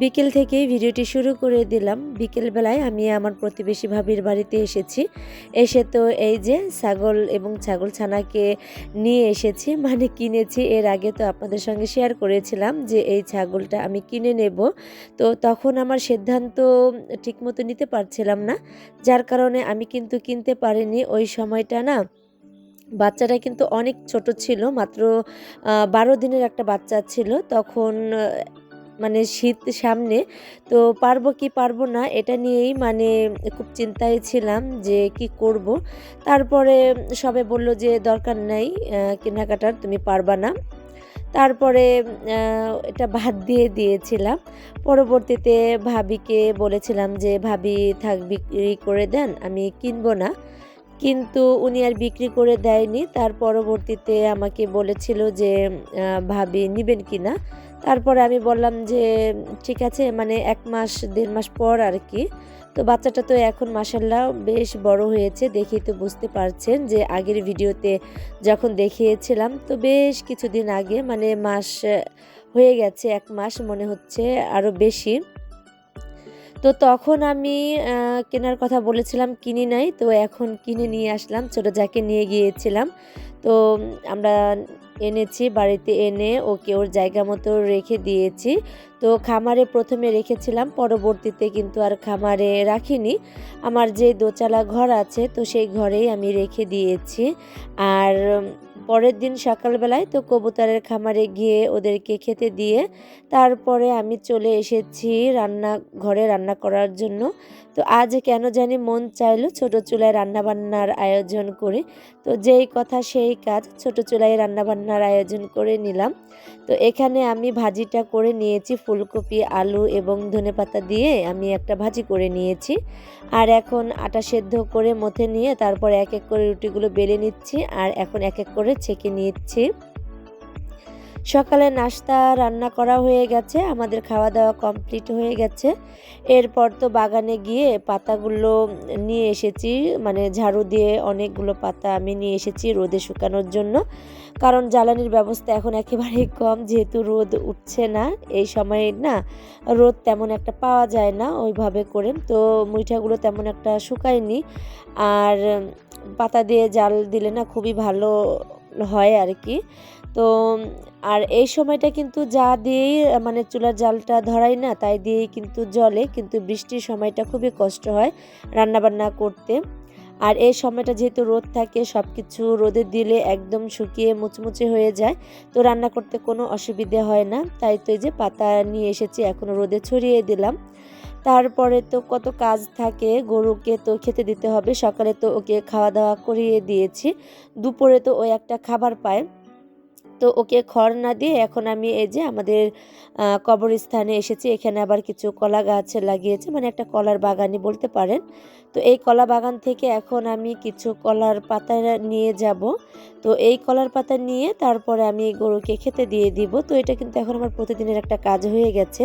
বিকেল থেকেই ভিডিওটি শুরু করে দিলাম। বিকেলবেলায় আমি আমার প্রতিবেশী ভাবির বাড়িতে এসেছি। এসে তো এই যে ছাগল এবং ছাগল ছানাকে নিয়ে এসেছি মানে কিনেছি। এর আগে তো আপনাদের সঙ্গে শেয়ার করেছিলাম যে এই ছাগলটা আমি কিনে নেব। তো তখন আমার সিদ্ধান্ত ঠিকমতো নিতে পারছিলাম না। যার কারণে আমি কিন্তু কিনতে পারিনি। ওই সময়টা না বাচ্চাটা কিন্তু অনেক ছোট ছিল, মাত্র বারো দিনের একটা বাচ্চা ছিল। তখন মানে শীত সামনে, তো পারব কি পারব না এটা নিয়েই মানে খুব চিন্তায় ছিলাম যে কি করব। তারপরে সবে বলল যে দরকার নাই কেনাকাটার তুমি পারবা না। তারপরে এটা ভাত দিয়ে দিয়েছিলাম। পরবর্তীতে ভাবিকে বলেছিলাম যে, ভাবি, থাক, বিক্রি করে দেন, আমি কিনবো না। কিন্তু উনি আর বিক্রি করে দেয়নি। তার পরবর্তীতে আমাকে বলেছিল যে ভাবি নিবেন কি না? তারপরে আমি বললাম যে, ঠিক আছে মানে এক মাস, দেড় মাস পর আর কি তো বাচ্চাটা তো এখন মাসাল্লাহ বেশ বড় হয়েছে, দেখেই তো বুঝতে পারছেন যে আগের ভিডিওতে যখন দেখিয়েছিলাম, তো বেশ কিছুদিন আগে মানে মাস, হয়ে গেছে এক মাস, মনে হচ্ছে আরও বেশি। তো তখন আমি কেনার কথা বলেছিলাম, কিনি নাই, তো এখন কিনে নিয়ে আসলাম, ছোটো যাকে নিয়ে গিয়েছিলাম। তো আমরা এনেছি, বাড়িতে এনে ওকে ওর জায়গা মতো রেখে দিয়েছি। তো খামারে প্রথমে রেখেছিলাম, পরবর্তীতে কিন্তু আর খামারে রাখিনি। আমার যে দোচালা ঘর আছে, তো সেই ঘরেই আমি রেখে দিয়েছি। আর পরের দিন সকালবেলায় তো কবুতরের খামারে গিয়ে ওদেরকে খেতে দিয়ে তারপরে আমি চলে এসেছি রান্না, ঘরে রান্না করার জন্য। তো আজ কেন জানি মন চাইলো ছোট চুলায় রান্নাবান্নার আয়োজন করে। তো যেই কথা সেই কাজ ছোট চুলায় রান্নাবান্নার আয়োজন করে নিলাম। তো এখানে আমি ভাজিটা করে নিয়েছি, ফুলকপি, আলু এবং ধনেপাতা দিয়ে আমি একটা ভাজি করে নিয়েছি। আর এখন আটা সেদ্ধ করে মথে নিয়ে তারপর এক এক করে রুটিগুলো বেলে নিচ্ছি। আর এখন এক এক করে ছেঁকে নিচ্ছি। সকালে নাস্তা, রান্না করা হয়ে গেছে, আমাদের খাওয়া দাওয়া কমপ্লিট হয়ে গেছে। এরপর তো বাগানে গিয়ে পাতাগুলো নিয়ে এসেছি মানে ঝাড়ু দিয়ে অনেকগুলো পাতা আমি নিয়ে এসেছি রোদে শুকানোর জন্য। কারণ জ্বালানির ব্যবস্থা এখন একেবারেই কম, যেহেতু রোদ উঠছে না, এই সময়ে না রোদ তেমন একটা পাওয়া যায় না ওইভাবে করে। তো মুইঠাগুলো তেমন একটা শুকায়নি। আর পাতা দিয়ে জাল দিলে না খুবই ভালো হয় আর কি তো, আর এই সময়টা কিন্তু যা দিয়েই মানে চুলার জালটা ধরাই না, তাই দিয়েই কিন্তু জলে কিন্তু বৃষ্টির সময়টা খুবই কষ্ট হয় রান্নাবান্না করতে। আর এই সময়টা যেহেতু রোদ থাকে সব কিছু রোদে দিলে একদম শুকিয়ে মুচমুচে হয়ে যায়, তো রান্না করতে কোনো অসুবিধে হয় না। তাই তো এই যে পাতা নিয়ে এসেছি, এখন রোদে ছড়িয়ে দিলাম। তারপরে তো কত কাজ থাকে, গরুকে তো খেতে দিতে হবে, সকালে তো ওকে খাওয়া দাওয়া করিয়ে দিয়েছি, দুপুরে তো ও একটা খাবার পায়। তো ওকে খড় না দিয়ে এখন আমি এই যে আমাদের কবরস্থানে এসেছি, এখানে আবার কিছু কলা গাছ লাগিয়েছে মানে একটা কলার বাগানই বলতে পারেন। তো এই কলা বাগান থেকে এখন আমি কিছু কলার পাতা নিয়ে যাব। তো এই কলার পাতা নিয়ে তারপরে আমি গরুকে খেতে দিয়ে দিব। তো এটা কিন্তু এখন আমার প্রতিদিনের একটা কাজ হয়ে গেছে।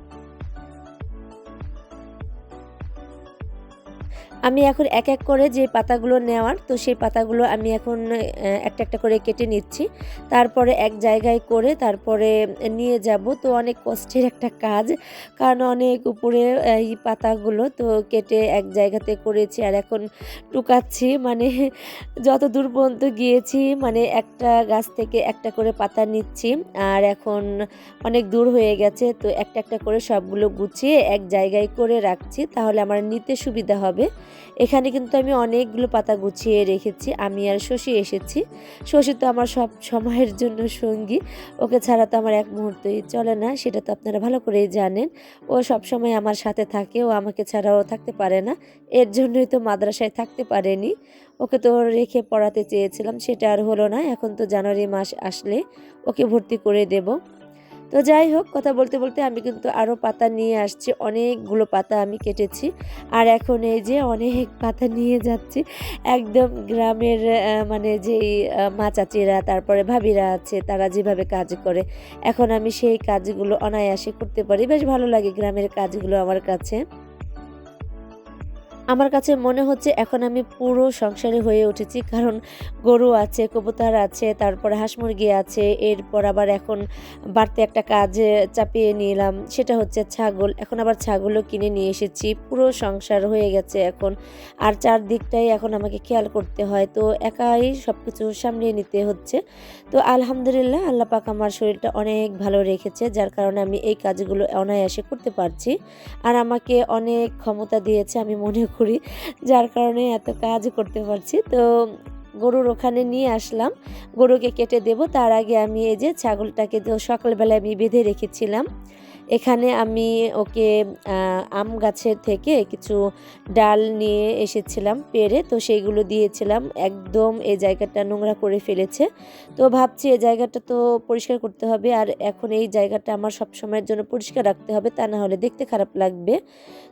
আমি এখন এক এক করে যে পাতাগুলো নেওয়ার, তো সেই পাতাগুলো আমি এখন একটা একটা করে কেটে নিচ্ছি। তারপরে এক জায়গায় করে তারপরে নিয়ে যাব। তো অনেক কষ্টের একটা কাজ, কারণ অনেক উপরে এই পাতাগুলো তো কেটে এক জায়গাতে করেছি আর এখন টুকাচ্ছি। মানে যত দূর পর্যন্ত গিয়েছি মানে একটা গাছ থেকে একটা করে পাতা নিচ্ছি আর এখন অনেক দূর হয়ে গেছে। তো একটা একটা করে সবগুলো গুছিয়ে এক জায়গায় করে রাখছি, তাহলে আমার নিতে সুবিধা হবে। এখানে কিন্তু আমি অনেকগুলো পাতা গুছিয়ে রেখেছি। আমি আর শশী এসেছি। শশী তো আমার সব সময়ের জন্য সঙ্গী। ওকে ছাড়া তো আমার এক মুহূর্তই চলে না, সেটা তো আপনারা ভালো করেই জানেন। ও সব সময় আমার সাথে থাকে, ও আমাকে ছাড়াও থাকতে পারে না। এর জন্যই তো মাদ্রাসায় থাকতে পারেনি। ওকে তো রেখে পড়াতে চেয়েছিলাম, সেটা আর হলো না। এখন তো জানুয়ারি মাস আসলে ওকে ভর্তি করে দেব। তো যাই হোক, কথা বলতে বলতে আমি কিন্তু আরও পাতা নিয়ে আসছি। অনেকগুলো পাতা আমি কেটেছি। আর এখন এই যে অনেক পাতা নিয়ে যাচ্ছি, একদম গ্রামের মানে যেই মা চাচিরা, তারপরে ভাবিরা আছে, তারা যেভাবে কাজ করে, এখন আমি সেই কাজগুলো অনায়াসে করতে পারি। বেশ ভালো লাগে গ্রামের কাজগুলো আমার কাছে। আমার কাছে মনে হচ্ছে এখন আমি পুরো সংসারে হয়ে উঠেছি, কারণ গরু আছে, কবুতর আছে, তারপর হাঁস মুরগি আছে, এরপর আবার এখন বাড়তে একটা কাজ চাপিয়ে নিলাম, সেটা হচ্ছে ছাগল। এখন আবার ছাগলও কিনে নিয়ে এসেছি, পুরো সংসার হয়ে গেছে এখন। আর চারদিকটাই এখন আমাকে খেয়াল করতে হয়, তো একাই সব কিছু সামলিয়ে নিতে হচ্ছে। তো আলহামদুলিল্লাহ আল্লাহ পাক আমার শরীরটা অনেক ভালো রেখেছে, যার কারণে আমি এই কাজগুলো অনায়াসে করতে পারছি। আর আমাকে অনেক ক্ষমতা দিয়েছে, আমি মনে করি, যার কারণে এত কাজ করতে পারছি। তো গরুর ওখানে নিয়ে আসলাম। গরুকে কেটে দেব। তার আগে আমি এই যে ছাগলটাকে সকালবেলায় আমি বেঁধে রেখেছিলাম। এখানে আমি ওকে আম গাছের থেকে কিছু ডাল নিয়ে এসেছিলাম পেরে, তো সেইগুলো দিয়েছিলাম। একদম এই জায়গাটা নোংরা করে ফেলেছে। তো ভাবছি এই জায়গাটা তো পরিষ্কার করতে হবে, আর এখন এই জায়গাটা আমার সব সময়ের জন্য পরিষ্কার রাখতে হবে, তা না হলে দেখতে খারাপ লাগবে।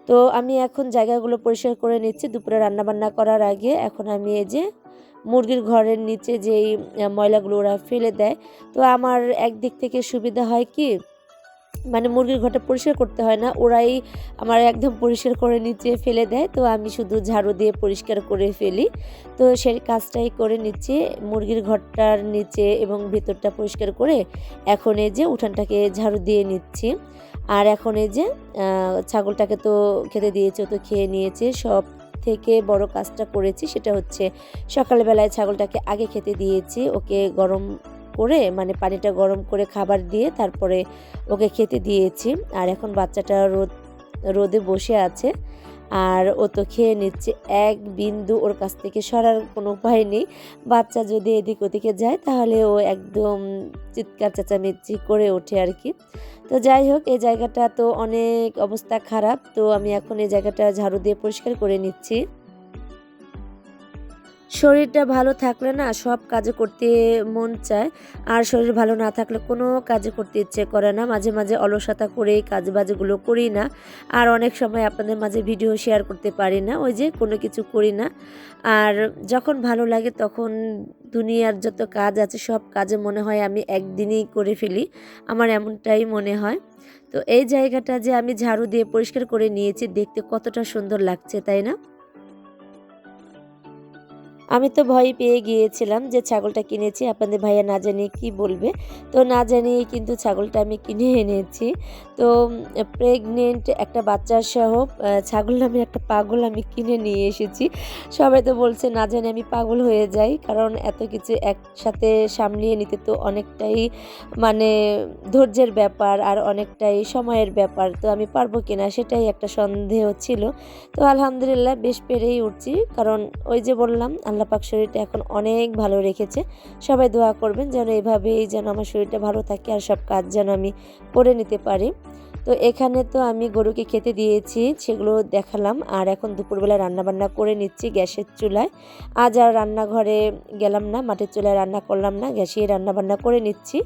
তো আমি এখন জায়গাগুলো পরিষ্কার করে নিচ্ছি দুপুরে রান্নাবান্না করার আগে। এখন আমি এই যে মুরগির ঘরের নিচে যেই ময়লাগুলো ওরা ফেলে দেয়। তো আমার একদিক থেকে সুবিধা হয় কি মানে মুরগির ঘরটা পরিষ্কার করতে হয় না। ওরাই আমার একদম পরিষ্কার করে নিচে ফেলে দেয়। তো আমি শুধু ঝাড়ু দিয়ে পরিষ্কার করে ফেলি। তো সেই কাজটাই করে নিচ্ছি। মুরগির ঘরটার নিচে এবং ভিতরটা পরিষ্কার করে এখন এই যে উঠানটাকে ঝাড়ু দিয়ে নিচ্ছি। আর এখন এই যে ছাগলটাকে তো খেতে দিয়েছে তো খেয়ে নিয়েছে। সব থেকে বড় কাজটা করেছি সেটা হচ্ছে সকালবেলায় ছাগলটাকে আগে খেতে দিয়েছি। ওকে গরম করে মানে পানিটা গরম করে খাবার দিয়ে তারপরে ওকে খেতে দিয়েছি। আর এখন বাচ্চাটা রোদ, রোদে বসে আছে। আর ও তো খেয়ে নিচ্ছে এক বিন্দু, ওর কাছ থেকে সরার কোনো উপায় নেই। বাচ্চা যদি এদিক ওদিকে যায়, তাহলে ও একদম চিৎকার, চেঁচামেচি করে ওঠে আর কি। তো যাই হোক, এই জায়গাটা তো অনেক অবস্থা খারাপ। তো আমি এখন এই জায়গাটা ঝাড়ু দিয়ে পরিষ্কার করে নিচ্ছি। শরীরটা ভালো থাকলে না সব কাজে করতে মন চায়, আর শরীর ভালো না থাকলে কোনো কাজে করতে ইচ্ছে করে না। মাঝে মাঝে অলসতা করেই কাজ বাজগুলো করি না, আর অনেক সময় আপনাদের মাঝে ভিডিও শেয়ার করতে পারি না, ওই যে কোনো কিছু করি না। আর যখন ভালো লাগে তখন দুনিয়ার যত কাজ আছে সব কাজে মনে হয় আমি একদিনেই করে ফেলি, আমার এমনটাই মনে হয়। তো এই জায়গাটা যে আমি ঝাড়ু দিয়ে পরিষ্কার করে নিয়েছি, দেখতে কতটা সুন্দর লাগছে, তাই না? আমি তো ভয় পেয়ে গিয়েছিলাম যে ছাগলটা কিনেছি। আপনাদের ভাইয়া না জানিয়ে কি বলবে? তো না জানিয়ে কিন্তু ছাগলটা আমি কিনে এনেছি। তো প্রেগনেন্ট একটা বাচ্চার সহ ছাগল নামে একটা পাগল আমি কিনে নিয়ে এসেছি। সবাই তো বলছে, না জানি আমি পাগল হয়ে যাই। কারণ এত কিছু একসাথে সামলিয়ে নিতে তো অনেকটাই মানে ধৈর্যের ব্যাপার আর অনেকটাই সময়ের ব্যাপার। তো আমি পারব কিনা সেটাই একটা সন্দেহ ছিল। তো আলহামদুলিল্লাহ, বেশ পেরেই উঠছি। কারণ ওই যে বললাম পাক শরীরটা এখন অনেক ভালো রেখেছে। সবাই দোয়া করবেন যেন এভাবেই যেন আমার শরীরটা ভালো থাকে আর সব কাজ যেন আমি করে নিতে পারি। তো এখানে তো আমি গরুকে খেতে দিয়েছি, সেগুলো দেখালাম। আর এখন দুপুরবেলা রান্নাবান্না করে নিচ্ছি গ্যাসের চুলায়। আজ আর রান্নাঘরে গেলাম না মাটির চুলায় রান্না করলাম না গ্যাসে রান্নাবান্না করে নিচ্ছি।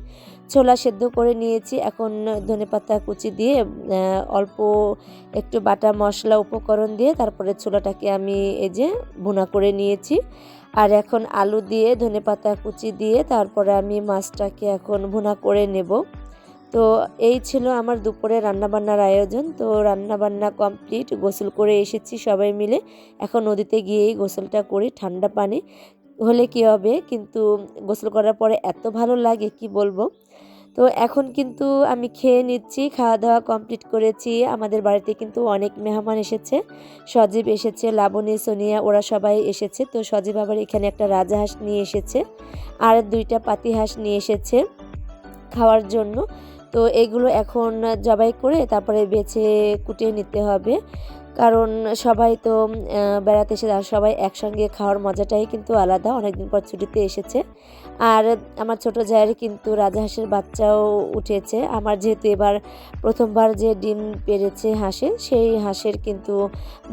ছোলা সেদ্ধ করে নিয়েছি, এখন ধনেপাতা কুচি দিয়ে অল্প একটু বাটা মশলা উপকরণ দিয়ে তারপরে ছোলাটাকে আমি এই যে ভুনা করে নিয়েছি। আর এখন আলু দিয়ে ধনেপাতা কুচি দিয়ে তারপরে আমি মাছটাকে এখন ভুনা করে নেব। তো এই ছিল আমার দুপুরে রান্নাবান্নার আয়োজন। তো রান্নাবান্না কমপ্লিট গোসল করে এসেছি সবাই মিলে। এখন নদীতে গিয়েই গোসলটা করি, ঠান্ডা পানি। হলে কি হবে? কিন্তু গোসল করার পরে এত ভালো লাগে, কি বলব? তো এখন কিন্তু আমি খেয়ে নিচ্ছি খাওয়া দাওয়া কমপ্লিট করেছি। আমাদের বাড়িতে কিন্তু অনেক মেহমান এসেছে। সজীব এসেছে, লাবণী, সোনিয়া, ওরা সবাই এসেছে। তো সজীব আবার এখানে একটা রাজাহাঁস নিয়ে এসেছে। আর দুইটা পাতি হাঁস নিয়ে এসেছে খাওয়ার জন্য। তো এগুলো এখন জবাই করে তারপরে বেছে কুটে নিতে হবে। কারণ সবাই তো বেড়াতে এসে আর সবাই একসঙ্গে খাওয়ার মজাটাই কিন্তু আলাদা, অনেকদিন পর ছুটিতে এসেছে। আর আমার ছোট জায়ের কিন্তু রাজহাঁসের বাচ্চাও উঠেছে। আমার যেহেতু এবার প্রথমবার যে ডিম পেরেছে হাঁসের, সেই হাঁসের কিন্তু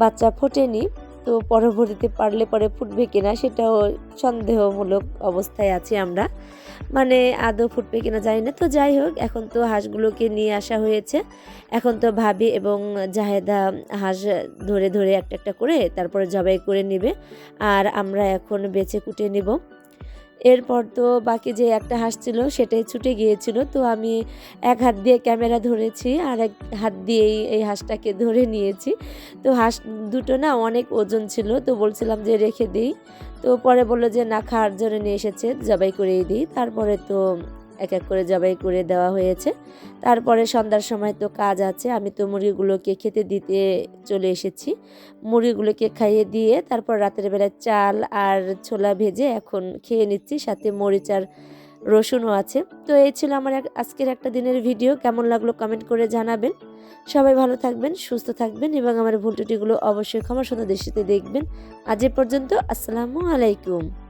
বাচ্চা ফোটেনি। তো পরবর্তীতে পারলে পরে ফুটবে কিনা সেটাও সন্দেহমূলক অবস্থায় আছি আমরা। মানে আদৌ ফুটবে কিনা জানি না। তো যাই হোক, এখন তো হাঁসগুলোকে নিয়ে আসা হয়েছে। এখন তো ভাবি এবং জাহেদা হাঁস ধরে ধরে একটা একটা করে তারপরে জবাই করে নেবে। আর আমরা এখন বেছে কুটে নেব। এরপর তো বাকি যে একটা হাঁস ছিল সেটাই ছুটে গিয়েছিল। তো আমি এক হাত দিয়ে ক্যামেরা ধরেছি, আর এক হাত দিয়েই এই হাঁসটাকে ধরে নিয়েছি। তো হাঁস দুটো না অনেক ওজন ছিল, তো বলছিলাম যে রেখে দিই। তো পরে বলল যে, না, খাওয়ার জন্য নিয়ে এসেছে, জবাই করেই দিই। তারপরে তো এক এক করে জবাই করে দেওয়া হয়েছে। তারপরে সন্ধ্যার সময় তো কাজ আছে, আমি তো মুরগিগুলোকে খেতে দিতে চলে এসেছি। মুরগিগুলোকে খাইয়ে দিয়ে তারপর রাতের বেলায় চাল আর ছোলা ভেজে এখন খেয়ে নিচ্ছি, সাথে মরিচ আর রসুনও আছে। তো এই ছিল আমার এক- আজকের একটা দিনের ভিডিও, কেমন লাগল কমেন্ট করে জানাবেন। সবাই ভালো থাকবেন, সুস্থ থাকবেন এবং আমার ভুল ত্রুটিগুলো অবশ্যই ক্ষমা সুন্দর দেখবেন। আজ পর্যন্ত, আসসালামু আলাইকুম।